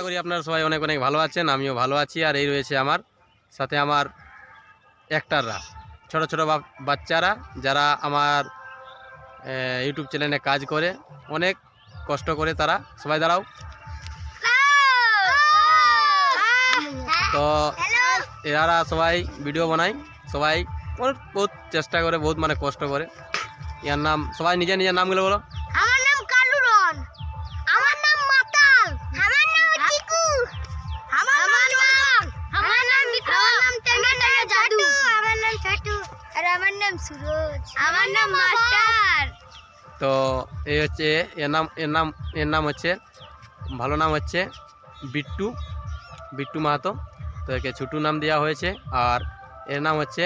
আশা করি আপনারা সবাই অনেক অনেক ভালো আছেন, আমিও ভালো আছি, আর এই রয়েছে আমার সাথে আমার অ্যাক্টাররা ছোট ছোট বাচ্চারা যারা আমার ইউটিউব চ্যানেলে কাজ করে, অনেক কষ্ট করে তারা, সবাই দাঁড়াও। তো এরা সবাই ভিডিও বানায়, সবাই বহুত চেষ্টা করে, বহুত মানে কষ্ট করে। ইয়ার নাম সবাই নিজের নিজের নামগুলো বলো। আমার সুরজ আমার নাম মাস্টার। তো এই হচ্ছে এর নাম এর নাম এর নাম হচ্ছে ভালো নাম হচ্ছে বিট্টু বিট্টু মাহাতো। তো একে ছুটু নাম দেওয়া হয়েছে আর এর নাম হচ্ছে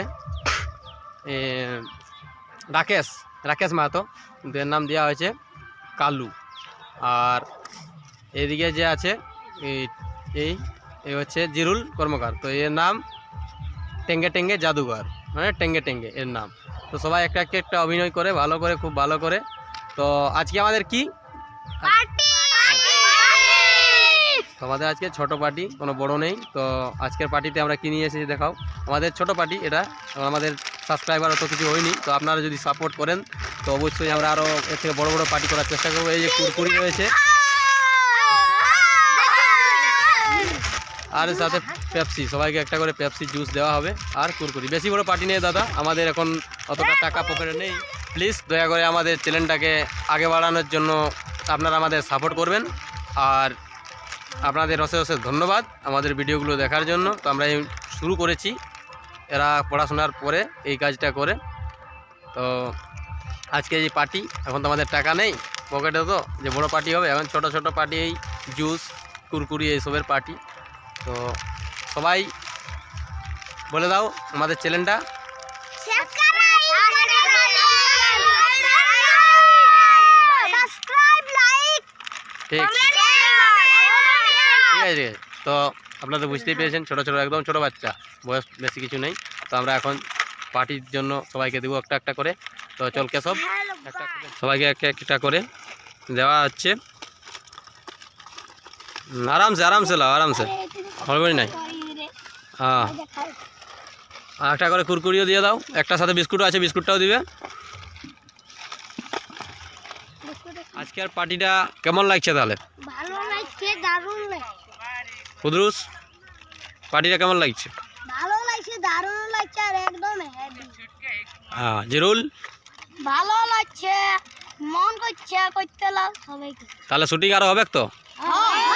রাকেশ রাকেশ মাহাতো। কিন্তু এর নাম দেওয়া হয়েছে কালু। আর এদিকে যে আছে এই এই এই হচ্ছে জিরুল কর্মকার। তো এর নাম টেঙ্গে টেঙ্গে জাদুঘর। মানে টেঙ্গে টেঙ্গে এর নাম। তো সবাই একটা একটা একটা অভিনয় করে ভালো করে খুব ভালো করে। তো আজকে আমাদের কি? আমাদের আজকে ছোট পার্টি কোনো বড় নেই। তো আজকের পার্টিতে আমরা কি নিয়ে এসেছি দেখাও। আমাদের ছোট পার্টি এটা আমাদের সাবস্ক্রাইবার অত কিছু হয়নি। তো আপনারা যদি সাপোর্ট করেন তো অবশ্যই আমরা আরও এর থেকে বড় বড় পার্টি করার চেষ্টা করব। এই যে কুরকুরি রয়েছে আর সাথে পেপসি সবাইকে একটা করে পেপসি জুস দেওয়া হবে আর কুরকুরি। বেশি বড় পার্টি নেই দাদা আমাদের এখন অতটা টাকা পকেটে নেই। প্লিজ দয়া করে আমাদের চ্যানেলটাকে আগে বাড়ানোর জন্য আপনারা আমাদের সাপোর্ট করবেন। আর আপনাদের অশেষ অশেষ ধন্যবাদ আমাদের ভিডিওগুলো দেখার জন্য। তো আমরা এই শুরু করেছি এরা পড়াশোনার পরে এই কাজটা করে। তো আজকে এই পার্টি এখন তো আমাদের টাকা নেই পকেটে তো যে বড় পার্টি হবে এখন ছোট ছোট পার্টি এই জুস কুরকুরি এইসবের পার্টি তো সবাই বলে দাও আমাদের চ্যানেলটা। ঠিক। ঠিক আছে তো আপনারা তো বুঝতেই পেরেছেন ছোটো ছোটো একদম ছোটো বাচ্চা। বয়স বেশি কিছু নেই। তো আমরা এখন পার্টির জন্য সবাইকে দেবো একটা একটা করে। তো চল কেসব একটা একটা সবাইকে একটা একটা করে দেওয়া হচ্ছে। আরামসে আরামসে লাও আরামসে। হড়বড়ি নাই। হ্যাঁ। আর একটা করে কুরকুরিও দিয়ে দাও। একটা সাথে বিস্কুটও আছে বিস্কুটটাও দিবে। আজকের পার্টিটা কেমন লাগছে তাহলে? ভালো লাগছে দারুণ লাগছে। কুদরুস পার্টিটা কেমন লাগছে? ভালো লাগছে দারুণ লাগছে আর একদম হেভি হ্যাঁ জিরুল? ভালো লাগছে মন করছে করতে লাগ সবাইকে। তাহলে শুটিং আরও হবে তো? হবে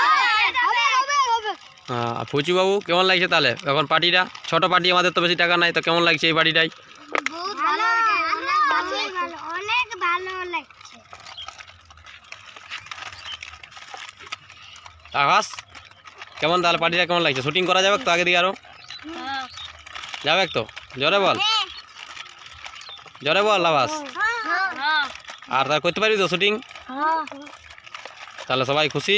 হ্যাঁ আর ফুচু বাবু কেমন লাগছে তাহলে? এখন পার্টিটা? ছোট পার্টি আমাদের তো বেশি টাকা নাই তো কেমন লাগছে এই পার্টিটাই? বহুত ভালো অনেক ভালো অনেক ভালো লাগছে। আকাশ কেমন তাহলে পার্টিটা কেমন লাগছে? শুটিং করা যাবে তো আগে দিকে আরও যাবে তো? জোরে বল। জোরে বল আবাস হ্যাঁ। আর তার করতে পারবি তো শুটিং? হ্যাঁ। তাহলে সবাই খুশি?